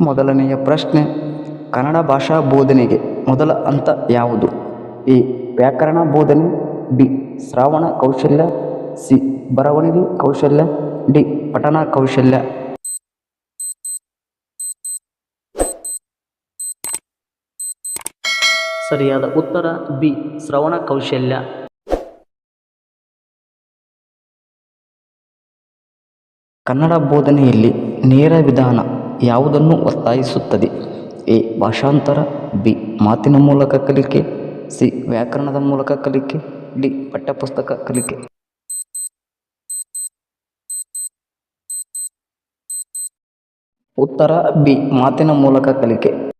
ಮೊದಲನೆಯ ಪ್ರಶ್ನೆ, ಕನ್ನಡ ಭಾಷಾ ಬೋಧನೆಗೆ ಮೊದಲ ಹಂತ ಯಾವುದು? ಎ, ವ್ಯಾಕರಣ ಬೋಧನೆ, ಬಿ, ಶ್ರಾವಣ ಕೌಶಲ್ಯ, ಸಿ, ಬರವಣಿಗೆ ಕೌಶಲ್ಯ, ಡಿ, ಪಠಣ ಕೌಶಲ್ಯ. ಸರಿಯಾದ ಉತ್ತರ, ಬಿ, ಶ್ರವಣ ಕೌಶಲ್ಯ. ಕನ್ನಡ ಬೋಧನೆಯಲ್ಲಿ ನೇರ ವಿಧಾನ ಯಾವುದನ್ನು ಒತ್ತಾಯಿಸುತ್ತದೆ? ಎ. ಭಾಷಾಂತರ, ಬಿ. ಮಾತಿನ ಮೂಲಕ ಕಲಿಕೆ, ಸಿ. ವ್ಯಾಕರಣದ ಮೂಲಕ ಕಲಿಕೆ, ಡಿ. ಪಠ್ಯಪುಸ್ತಕ ಕಲಿಕೆ. ಉತ್ತರ, ಬಿ. ಮಾತಿನ ಮೂಲಕ ಕಲಿಕೆ.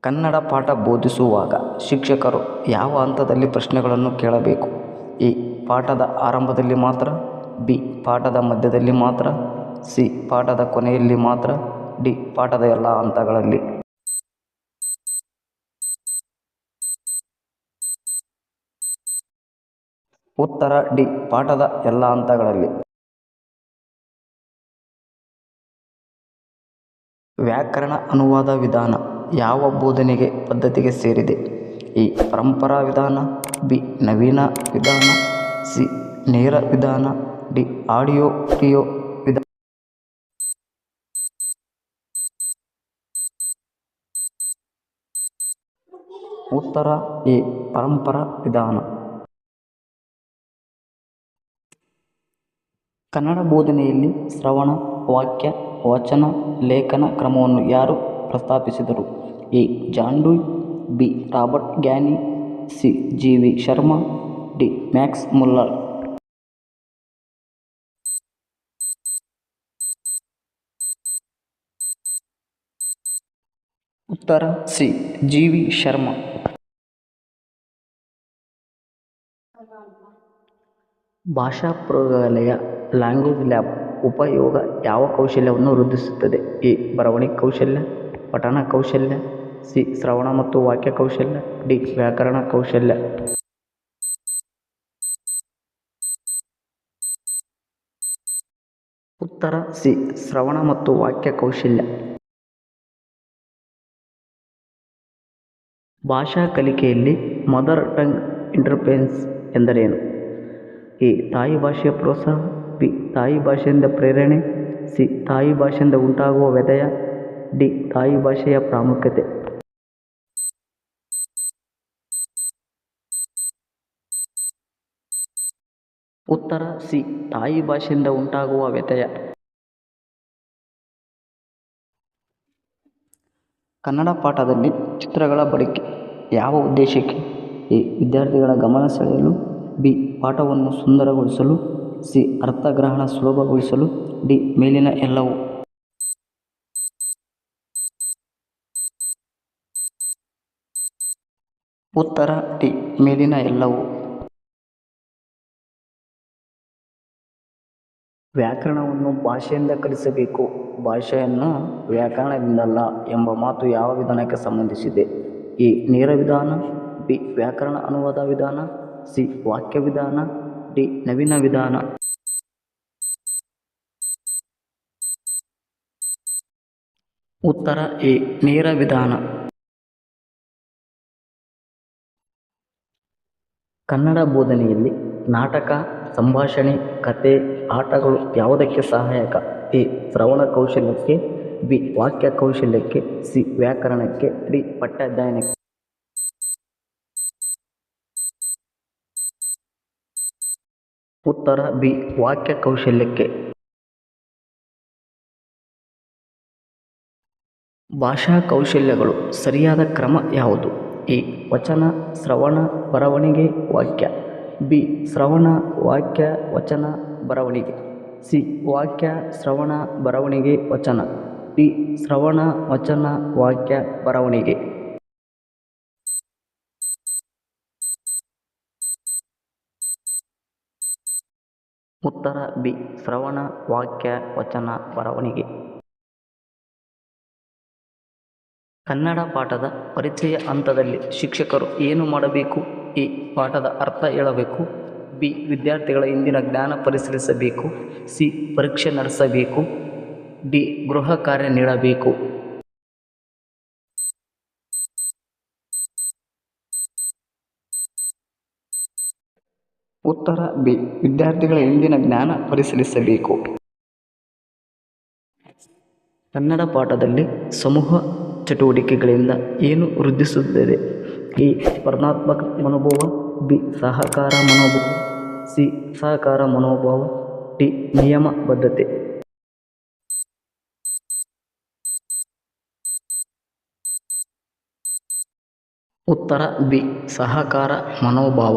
ಕನ್ನಡ ಪಾಠ ಬೋಧಿಸುವಾಗ ಶಿಕ್ಷಕರು ಯಾವ ಹಂತದಲ್ಲಿ ಪ್ರಶ್ನೆಗಳನ್ನು ಕೇಳಬೇಕು? ಈ ಪಾಠದ ಆರಂಭದಲ್ಲಿ ಮಾತ್ರ ಬಿ ಪಾಠದ ಮಧ್ಯದಲ್ಲಿ ಮಾತ್ರ, ಸಿ ಪಾಠದ ಕೊನೆಯಲ್ಲಿ ಮಾತ್ರ, ಡಿ ಪಾಠದ ಎಲ್ಲ ಹಂತಗಳಲ್ಲಿ. ಉತ್ತರ, ಡಿ ಪಾಠದ ಎಲ್ಲ ಹಂತಗಳಲ್ಲಿ. ವ್ಯಾಕರಣ ಅನುವಾದ ವಿಧಾನ ಯಾವ ಬೋಧನೆಗೆ ಪದ್ಧತಿಗೆ ಸೇರಿದೆ? ಈ ಪರಂಪರಾ ವಿಧಾನ, ಬಿ. ನವೀನ ವಿಧಾನ, ಸಿ. ನೇರ ವಿಧಾನ ಡಿ, ಆಡಿಯೋ ಟಿಯೋ ಉತ್ತರ, ಎ, ಪರಂಪರಾ, ವಿಧಾನ. ಕನ್ನಡ ಬೋಧನೆಯಲ್ಲಿ ಶ್ರವಣ, ವಾಕ್ಯ, ವಚನ, ಲೇಖನ ಕ್ರಮವನ್ನು ಯಾರು ಪ್ರಸ್ತಾಪಿಸಿದರು? ಎ ಜಾನ್ ಡೂಯ್ B, Robert Giani, C, G, V, Sharma, D, Max Muller. ಉತ್ತರ ಸಿ ಜಿ ವಿ ಶರ್ಮಾ. ಭಾಷಾ ಪ್ರಯೋಗಾಲಯ ಲ್ಯಾಂಗ್ವೇಜ್ ಲ್ಯಾಬ್ ಉಪಯೋಗ ಯಾವ ಕೌಶಲ್ಯವನ್ನು ವೃದ್ಧಿಸುತ್ತದೆ? ಎ, ಬರವಣಿಗೆ ಕೌಶಲ್ಯ ಪಠಣ ಕೌಶಲ್ಯ, ಸಿ, ಶ್ರವಣ ಮತ್ತು ವಾಕ್ಯ ಕೌಶಲ್ಯ, ಡಿ, ವ್ಯಾಕರಣ ಕೌಶಲ್ಯ. ಉತ್ತರ ಸಿ, ಶ್ರವಣ ಮತ್ತು ವಾಕ್ಯ ಕೌಶಲ್ಯ. ಭಾಷಾ ಕಲಿಕೆಯಲ್ಲಿ ಮದರ್ ಟಂಗ್ ಇಂಟರ್ಫೆರೆನ್ಸ್ ಎಂದರೇನು? ಎ, ತಾಯಿ ಭಾಷೆಯ ಪ್ರೋತ್ಸಾಹ, ಬಿ, ತಾಯಿ ಭಾಷೆಯಿಂದ ಪ್ರೇರಣೆ, ಸಿ, ತಾಯಿ ಭಾಷೆಯಿಂದ ಉಂಟಾಗುವ ವ್ಯದಯ ಡಿ, ತಾಯಿ ಭಾಷೆಯ ಪ್ರಾಮುಖ್ಯತೆ. ಉತ್ತರ, ಸಿ, ತಾಯಿ ಭಾಷೆಯಿಂದ ಉಂಟಾಗುವ ವ್ಯತಯ ಕನ್ನಡ ಪಾಠದಲ್ಲಿ ಚಿತ್ರಗಳ ಬಳಕೆ. ಯಾವ ಉದ್ದೇಶಕ್ಕೆ ಎ ವಿದ್ಯಾರ್ಥಿಗಳ ಗಮನ ಸೆಳೆಯಲು, ಬಿ, ಪಾಠವನ್ನು ಸುಂದರಗೊಳಿಸಲು, ಸಿ, ಅರ್ಥಗ್ರಹಣ ಸುಲಭಗೊಳಿಸಲು, ಡಿ, ಮೇಲಿನ ಎಲ್ಲವೂ. ಉತ್ತರ, ಡಿ, ಮೇಲಿನ ಎಲ್ಲವೂ. ವ್ಯಾಕರಣವನ್ನು ಭಾಷೆಯಿಂದ ಕಲಿಸಬೇಕು. ಭಾಷೆಯನ್ನು ವ್ಯಾಕರಣದಿಂದಲ್ಲ ಎಂಬ ಮಾತು ಯಾವ ವಿಧಾನಕ್ಕೆ ಸಂಬಂಧಿಸಿದೆ? ಎ ನೇರ ವಿಧಾನ, ಬಿ ವ್ಯಾಕರಣ ಅನುವಾದ ವಿಧಾನ, ಸಿ ವಾಕ್ಯ ವಿಧಾನ, ಡಿ ನವೀನ ವಿಧಾನ. ಉತ್ತರ ಎ, ನೇರ ವಿಧಾನ. ಕನ್ನಡ ಬೋಧನೆಯಲ್ಲಿ ನಾಟಕ, ಸಂಭಾಷಣೆ, ಕತೆ, ಆಟಗಳು ಯಾವುದಕ್ಕೆ ಸಹಾಯಕ? ಎ, ಶ್ರವಣ ಕೌಶಲ್ಯಕ್ಕೆ ಬಿ ವಾಕ್ಯ ಕೌಶಲ್ಯಕ್ಕೆ, ಸಿ ವ್ಯಾಕರಣಕ್ಕೆ, ಡಿ ಪಠ್ಯಾಧ್ಯಯನಕ್ಕೆ. ಉತ್ತರ ಬಿ ವಾಕ್ಯ ಕೌಶಲ್ಯಕ್ಕೆ. ಭಾಷಾ ಕೌಶಲ್ಯಗಳು ಸರಿಯಾದ ಕ್ರಮ ಯಾವುದು? ಎ ವಚನ, ಶ್ರವಣ, ಬರವಣಿಗೆ, ವಾಕ್ಯ. ಬಿ ಶ್ರವಣ, ವಾಕ್ಯ, ವಚನ, ಬರವಣಿಗೆ. ಸಿ ವಾಕ್ಯ, ಶ್ರವಣ, ಬರವಣಿಗೆ, ವಚನ. ಡಿ ಶ್ರವಣ, ವಚನ, ವಾಕ್ಯ ಬರವಣಿಗೆ. ಉತ್ತರ ಬಿ, ಶ್ರವಣ, ವಾಕ್ಯ, ವಚನ, ಬರವಣಿಗೆ. ಕನ್ನಡ ಪಾಠದ ಪರಿಚಯ ಹಂತದಲ್ಲಿ ಶಿಕ್ಷಕರು ಏನು ಮಾಡಬೇಕು? ಎ, ಪಾಠದ ಅರ್ಥ ಹೇಳಬೇಕು. ಬಿ, ವಿದ್ಯಾರ್ಥಿಗಳ ಇಂದಿನ ಜ್ಞಾನ ಪರಿಶೀಲಿಸಬೇಕು. ಸಿ, ಪರೀಕ್ಷೆ ನಡೆಸಬೇಕು. ಡಿ ಗೃಹ ಕಾರ್ಯ ನೀಡಬೇಕು. ಉತ್ತರ ಬಿ. ವಿದ್ಯಾರ್ಥಿಗಳ ಇಂದಿನ ಜ್ಞಾನ ಪರಿಶೀಲಿಸಬೇಕು. ಕನ್ನಡ ಪಾಠದಲ್ಲಿ ಸಮೂಹ ಚಟುವಟಿಕೆಗಳಿಂದ ಏನು ವೃದ್ಧಿಸುತ್ತದೆ? ಎ. ಸ್ಪರ್ಧಾತ್ಮಕ ಮನೋಭಾವ, ಬಿ. ಸಹಕಾರ ಮನೋಭಾವ, ಸಿ. ಸಹಕಾರ ಮನೋಭಾವ, ಡಿ. ನಿಯಮ ಬದ್ಧತೆ. ಉತ್ತರ ಬಿ ಸಹಕಾರ ಮನೋಭಾವ.